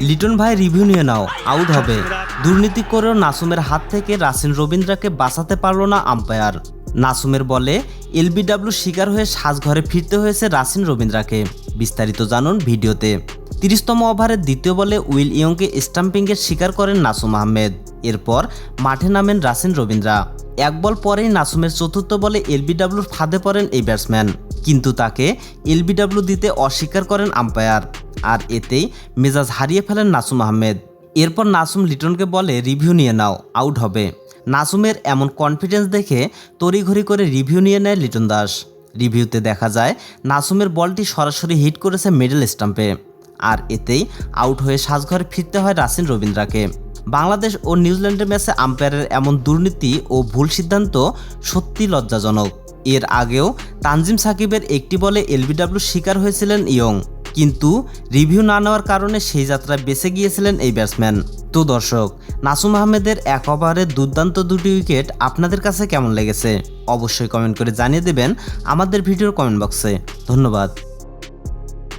লিটন ভাই রিভিউ নিয়ে নাও আউট হবে। দুর্নীতি করেও নাসুমের হাত থেকে রাসিন রবীন্দ্রাকে বাঁচাতে পারল না আম্পায়ার নাসুমের বলে, এলবিডাব্লিউ শিকার হয়ে সাজঘরে ফিরতে হয়েছে রাসিন রবীন্দ্রাকে। বিস্তারিত জানুন ভিডিওতে। তিরিশতম ওভারের দ্বিতীয় বলে উইল ইয়ংকে স্টাম্পিংয়ের শিকার করেন নাসুম আহমেদ। এরপর মাঠে নামেন রাসিন রবীন্দ্রা। এক বল পরেই নাসুমের চতুর্থ বলে এলবিডাব্লিউর ফাঁদে পড়েন এই ব্যাটসম্যান কিন্তু তাকে এলবিডাব্লিউ দিতে অস্বীকার করেন আম্পায়ার আর এতেই মেজাজ হারিয়ে ফেলেন নাসুম আহমেদ। এরপর নাসুম লিটনকে বলে, রিভিউ নিয়ে নাও, আউট হবে। নাসুমের এমন কনফিডেন্স দেখে তড়িঘড়ি করে রিভিউ নিয়ে নেয় লিটন দাস। রিভিউতে দেখা যায়, নাসুমের বলটি সরাসরি হিট করেছে মিডল স্টাম্পে। আর এতেই আউট হয়ে সাজঘরে ফিরতে হয় রাসিন রবীন্দ্রাকে। বাংলাদেশ ও নিউজিল্যান্ডের ম্যাচে আম্পায়ারের এমন দুর্নীতি ও ভুল সিদ্ধান্ত সত্যি লজ্জাজনক। এর আগেও তানজিম সাকিবের একটি বলে এলবিডাব্লিউ শিকার হয়েছিলেন ইয়ং। কিন্তু রিভিউ না নেওয়ার কারণে সেই যাত্রায় বেঁচে গিয়েছিলেন এই ব্যাটসম্যান। তো দর্শক, নাসুম আহমেদের এক ওভারে দুর্দান্ত দুটি উইকেট আপনাদের কাছে কেমন লেগেছে? অবশ্যই কমেন্ট করে জানিয়ে দেবেন আমাদের ভিডিওর কমেন্ট বক্সে। ধন্যবাদ।